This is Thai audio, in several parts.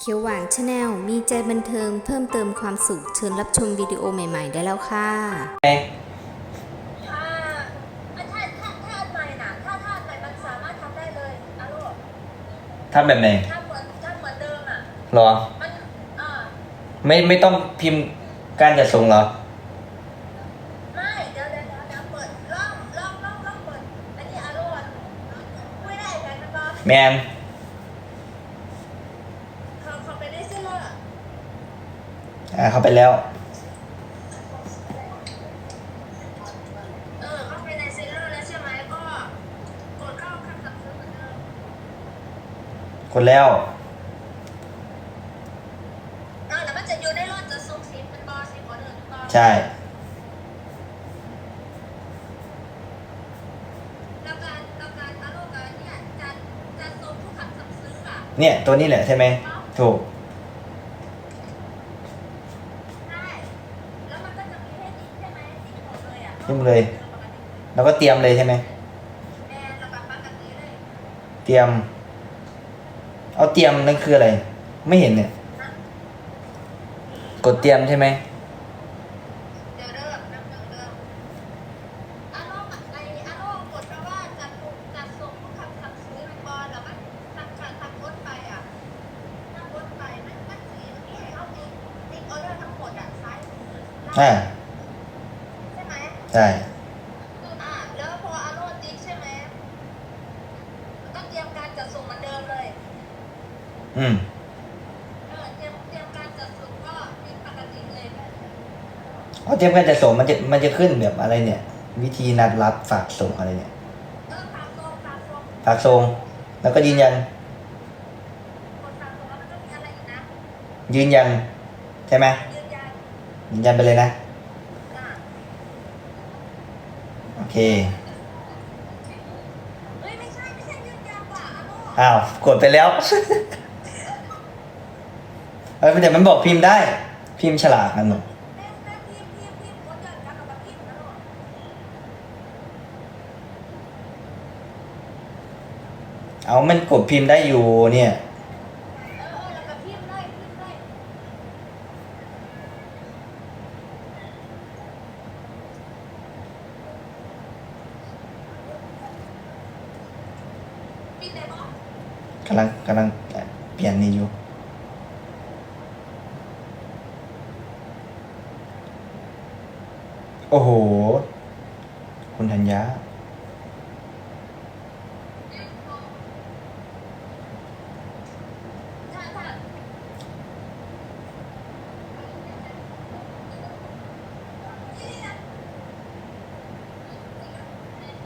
เขียวหวานชาแนลมีใจบันเทิงเพิ่มเติมความสุขเชิญรับชมวิดีโอใหม่ๆ ได้แล้วค่ะ ถ้าถ้าถ้าถ้าอันใหม่นะถ้าถ้าอันใหม่มันสามารถทำได้เลยอะโลทำแบบไหนถ้าเหมือนถ้าเหมือนเดิมอะ หรอ มันอ่าไม่ไม่ต้องพิมพ์การจัดส่งเหรอ ไม่เดี๋ยวเดี๋ยวเดี๋ยวเดี๋ยวเปิดล่องล่องล่องล่องเปิดอันนี้อะโลกไม่ได้กันนบอสแมน เขาเขาไปได้เสื้อเลย อ่า เข้าไปแล้วเออเข้าไปในเซลเลอร์แล้วใช่ไหมก็กดเข้าคำสั่งซื้อเหมือนเดิมกดแล้วเออแล้วมันจะอยู่ในรถจะส่งซิปเป็นบอสซิปออเดอร์เป็นบอสใช่แล้วการแล้วการอะโลกการเนี่ยจะจะส่งทุกคำสั่งซื้ออะเนี่ย ตัวนี้แหละใช่ไหมถูก ใช่แล้วมันก็จะมีให้ติ๊กใช่ไหมติ๊กหม ดเลยอะติ๊กเลย แล้วก็เตรียมเลยใช่ไหมเตรียม เอาเตรียมนั่นคืออะไร ไม่เห็นเนี่ย กดเตรียมใช่ไหมเดี๋ยวเริ่า ใช่อ่าแล้วพออาโลติ๊กใช่ไหมก็เตรียมการจัดส่งเหมือนเดิมเลยอืม เออเตรียมเตรียมการจัดส่งก็เป็นปกติเลยเอาเตรียมการจัดส่งมันจะมันจะขึ้นแบบอะไรเนี่ย วิธีนัดรับฝากส่งอะไรเนี่ย เออฝากส่งฝากส่งฝากส่งแล้วก็ยืนยัน กดฝากส่งแล้วมันก็มีอะไรอีกนะยืนยัน ใช่ไหมยืนยันยืนยันไปเลยนะ อ่า โอ เคเฮ้ยไม่ใช่ไม่ใช่ยืนยันว่ะอาโลอ้าวกดไปแล้วเออแต่มันบอกพิมพ์ได้ พิมพ์ฉลากนั่นหนูแม่แม่พิมพ์พิมพ์พิมพ์กดยันกันกับพิมพ์นะโลเอามันกดพิมพ์ได้อยู่เนี่ย เออเออแล้วก็พิมพ์เลยพิมพ์เลยพิมพ์ได้ปะ กำลังกำลังเปลี่ยนนี่อยู่โอ้โห คุณธัญญา ถ้าถ้า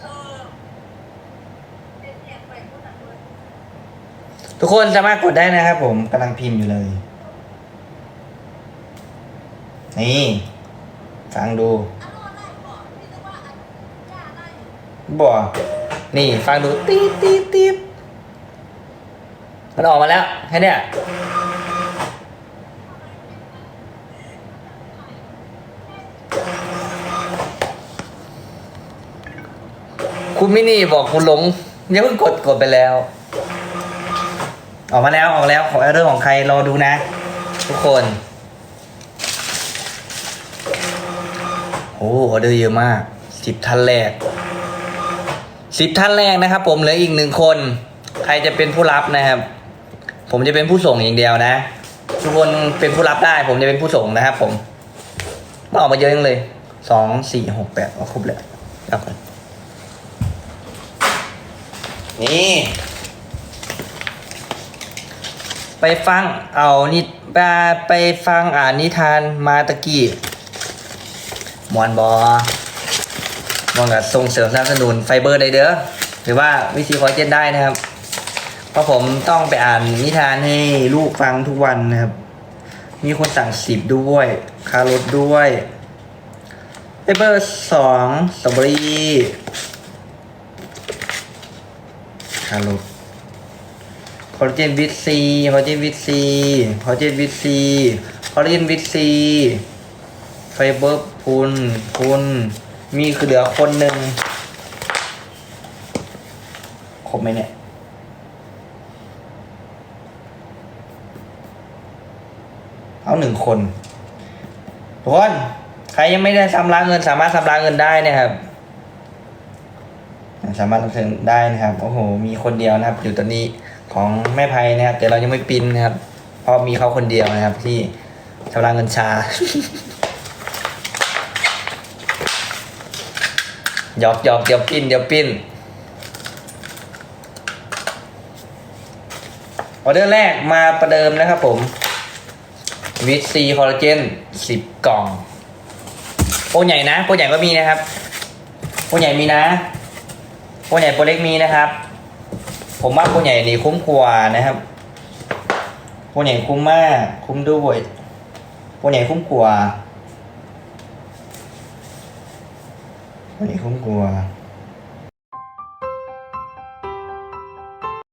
เออเป็นเนี่ยไปพูดหนักเลย ทุกคนสามารถกดได้นะครับผมกำลังพิมพ์อยู่เลย นี่ ฟังดูอารมณ์ได้บอกพี่นึกว่าอันยาได้บอกนี่ ฟังดูตีตีตีมันออกมาแล้วแค่เนี้ยคุณมินี่บอกคุณหลงยังเพิ่งกดกดไปแล้ว ออกมาแล้วออกแล้วของออเดอร์ของใครรอดูนะ ทุกคนโอ้ออเดอร์เยอะมากสิบท่านแรกสิบท่านแรกนะครับ ผมเหลืออีกหนึ่งคน ใครจะเป็นผู้รับนะครับ ผมจะเป็นผู้ส่งอย่างเดียวนะ ทุกคนเป็นผู้รับได้ ผมจะเป็นผู้ส่งนะครับ ผมมันออกมาเยอะจังเลยสองสี่หกแปดเอาครบเลยเอาก่อนนี่ ไปฟังเอานิไปไปฟังอ่านนิทานมาตะกี้มวนบอมวนกับส่งเสริมสนับสนุนไฟเบอร์ได้เด้อหรือว่าวิธีคอลลาเจนได้นะครับ เพราะผมต้องไปอ่านนิทานให้ลูกฟังทุกวันนะครับ มีคนสั่งสิบด้วยคารถด้วยไฟเบอร์สองสตรอเบอรี่คารถ ลลาเจนวิตซีคอลลาเจนวิตซีคอลลาเจนวิตซีคอลลาเจนวิตซีไฟเบอร์พุนพุนมีคือเหลือคนหนึ่งครบไหมเนี่ยเอาหนึ่งคนทุกคนใครยังไม่ได้ชำระเงินสามารถชำระเงินได้นะครับ สามารถรับเงินได้นะครับ โอ้โห มีคนเดียวนะครับ อยู่ตอนนี้ ของแม่ภัยนะครับ แต่เรายังไม่ปินนะครับ เพราะมีเขาคนเดียวนะครับ ที่ชำระเงินชา หยอกหยอกเดี๋ยวปิ้นเดี๋ยวปิ้นออเดอร์แรกมาประเดิมนะครับผมวิตซีคอลลาเจนสิบกล่องโปรใหญ่นะโปรใหญ่ก็มีนะครับโปรใหญ่มีนะโปรใหญ่โปรเล็กมีนะครับ ผมว่าโปรใหญ่นี่คุ้มกว่านะครับโปรใหญ่คุ้มมาก คุ้มด้วยโปรใหญ่คุ้มกว่าโปรใหญ่คุ้มกว่า